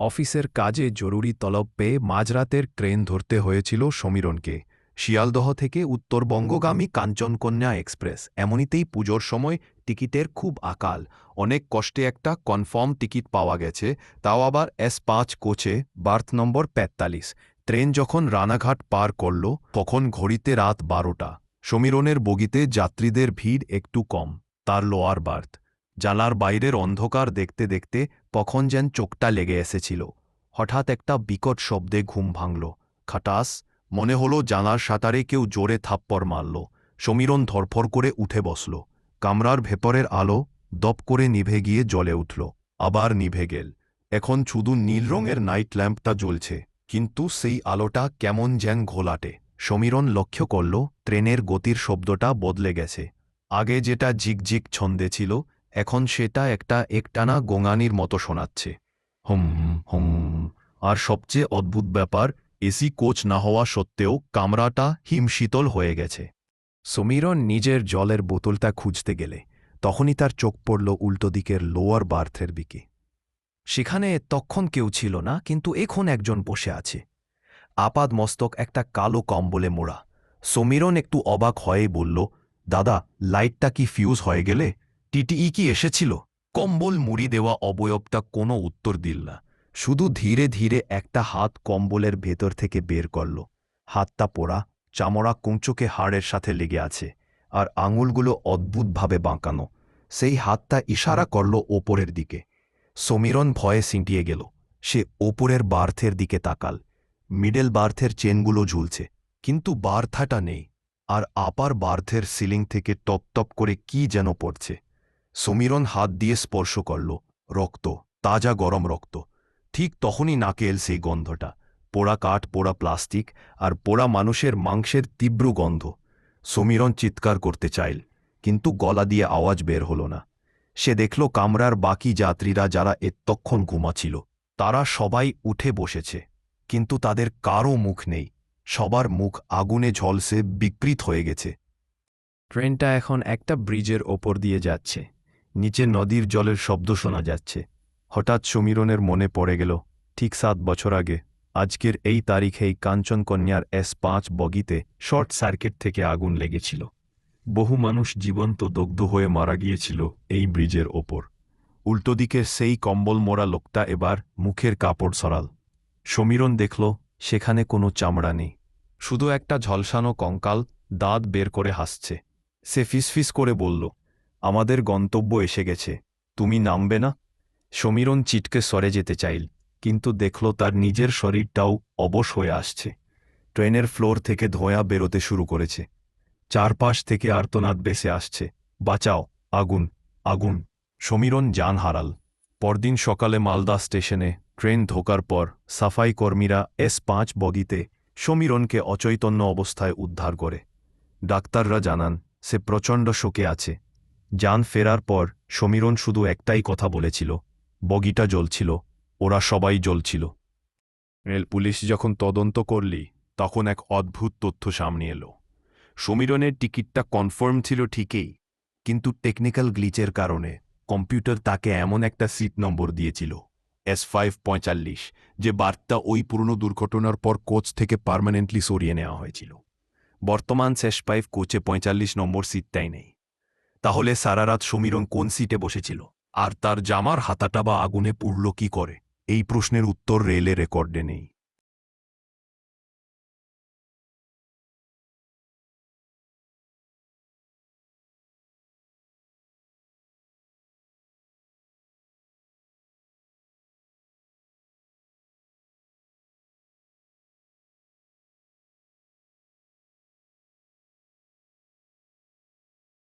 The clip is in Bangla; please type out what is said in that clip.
অফিসের কাজে জরুরি তলব পেয়ে মাঝরাতের ট্রেন ধরতে হয়েছিল সমীরণকে। শিয়ালদহ থেকে উত্তরবঙ্গগামী কাঞ্চনকন্যা এক্সপ্রেস। এমনিতেই পুজোর সময় টিকিটের খুব আকাল। অনেক কষ্টে একটা কনফার্ম টিকিট পাওয়া গেছে, তাও আবার এস পাঁচ কোচে, বার্থ নম্বর পেত্তালিশ ট্রেন যখন রানাঘাট পার করল, তখন ঘড়িতে রাত বারোটা। সমীরণের বগিতে যাত্রীদের ভিড় একটু কম। তার লোয়ার বার্থ। জানালার বাইরের অন্ধকার দেখতে দেখতে কখন যেন চোখটা লেগে এসেছিল। হঠাৎ একটা বিকট শব্দে ঘুম ভাঙল। খাটাস, মনে হলো জানার সাঁতারে কেউ জোরে থাপ্পড় মারল। সমীরণ ধরফর করে উঠে বসল। কামরার ভেতরের আলো দপ করে নিভে গিয়ে জলে উঠল। আবার নিভে গেল। এখন শুধু নীল রঙের নাইট ল্যাম্পটা জ্বলছে। কিন্তু সেই আলোটা কেমন যেন ঘোলাটে। সমীরণ লক্ষ্য করল, ট্রেনের গতির শব্দটা বদলে গেছে। আগে যেটা ঝিকঝিক ছন্দে ছিল এখন সেটা একটা একটানা গোঙানির মতো শোনাচ্ছে। হুম হুম আর সবচেয়ে অদ্ভুত ব্যাপার, এসি কোচ না হওয়া সত্ত্বেও কামরাটা হিমশীতল হয়ে গেছে। সমীরণ নিজের জলের বোতলটা খুঁজতে গেলে, তখনই তার চোখ পড়ল উল্টো দিকের লোয়ার বার্থের দিকে। সেখানে তখন কেউ ছিল না, কিন্তু এখন একজন বসে আছে। আপাদ মস্তক একটা কালো কম্বলে মোড়া। সমীরণ একটু অবাক হয়েই বলল, দাদা, লাইটটা কি ফিউজ হয়ে গেলে? টিটিই কি এসেছিল? কম্বল মুড়ি দেওয়া অবয়বটা কোনো উত্তর দিল না। শুধু ধীরে ধীরে একটা হাত কম্বলের ভেতর থেকে বের করল। হাতটা পোড়া, চামড়া কুঞ্চকে হাড়ের সাথে লেগে আছে, আর আঙুলগুলো অদ্ভুতভাবে বাঁকানো। সেই হাতটা ইশারা করল ওপরের দিকে। সমীরণ ভয়ে সিঁটিয়ে গেল। সে ওপরের বার্থের দিকে তাকাল। মিডল বার্থের চেনগুলো ঝুলছে, কিন্তু বার্থাটা নেই। আর আপার বার্থের সিলিং থেকে টপ টপ করে কি যেন পড়ছে। সমীরণ হাত দিয়ে স্পর্শ করল, রক্ত, তাজা গরম রক্ত। ঠিক তখনই নাকে এল সেই গন্ধটা, পোড়া কাঠ, পোড়া প্লাস্টিক আর পোড়া মানুষের মাংসের তীব্র গন্ধ। সমীরণ চিৎকার করতে চাইল, কিন্তু গলা দিয়ে আওয়াজ বের হল না। সে দেখল কামরার বাকি যাত্রীরা যারা এতক্ষণ ঘুমাছিল তারা সবাই উঠে বসেছে, কিন্তু তাদের কারও মুখ নেই। সবার মুখ আগুনে ঝলসে বিকৃত হয়ে গেছে। ট্রেনটা এখন একটা ব্রিজের ওপর দিয়ে যাচ্ছে। নিচে নদীর জলের শব্দ শোনা যাচ্ছে। হঠাৎ সমীরণের মনে পড়ে গেল, ঠিক সাত বছর আগে, আজকের এই তারিখেই কাঞ্চনকন্যার এস পাঁচ বগিতে শর্ট সার্কিট থেকে আগুন লেগেছিল। বহু মানুষ জীবন্ত দগ্ধ হয়ে মারা গিয়েছিল এই ব্রিজের ওপর। উল্টো দিকের সেই কম্বল মোড়া লোকটা এবার মুখের কাপড় সরাল। সমীরণ দেখল, সেখানে কোনো চামড়া নেই। শুধু একটা ঝলসানো কঙ্কাল, দাঁত বের করে হাসছে। সে ফিসফিস করে বলল আমাদের গন্তব্য এসে গেছে। তুমি নামবে না? সমীরণ চিটকে সরে যেতে চাইল, কিন্তু দেখল তার নিজের শরীরটাও অবশ হয়ে আসছে। ট্রেনের ফ্লোর থেকে ধোঁয়া বেরোতে শুরু করেছে। চারপাশ থেকে আর্তনাদ বেসে আসছে। বাঁচাও, আগুন আগুন। সমীরণ যান হারাল। পরদিন সকালে মালদা স্টেশনে ট্রেন ঢোকার পর সাফাই কর্মীরা এস পাঁচ বগিতে সমীরণকে অচৈতন্য অবস্থায় উদ্ধার করে। ডাক্তাররা জানান, সে প্রচণ্ড শোকে আছে। যান ফেরার পর সমীরণ শুধু একটাই কথা বলেছিল, বগিটা জ্বলছিল, ওরা সবাই জ্বলছিল। রেল পুলিশ যখন তদন্ত করলি, তখন এক অদ্ভুত তথ্য সামনে এলো। সমীরণের টিকিটটা কনফার্ম ছিল ঠিকই, কিন্তু টেকনিক্যাল গ্লিচের কারণে কম্পিউটার তাকে এমন একটা সিট নম্বর দিয়েছিল, এস ফাইভ পঁয়তাল্লিশ, যে বার্তা ওই পুরনো দুর্ঘটনার পর কোচ থেকে পার্মানেন্টলি সরিয়ে নেওয়া হয়েছিল। বর্তমান শেষ ফাইভ কোচে পঁয়তাল্লিশ নম্বর সিটটাই নেই। তাহলে সারারাত সমীরণ কোন সিটে বসেছিল? আর তার জামার হাতাটা বা আগুনে পুড়ল কি করে? এই প্রশ্নের উত্তর রেলে রেকর্ডে নেই।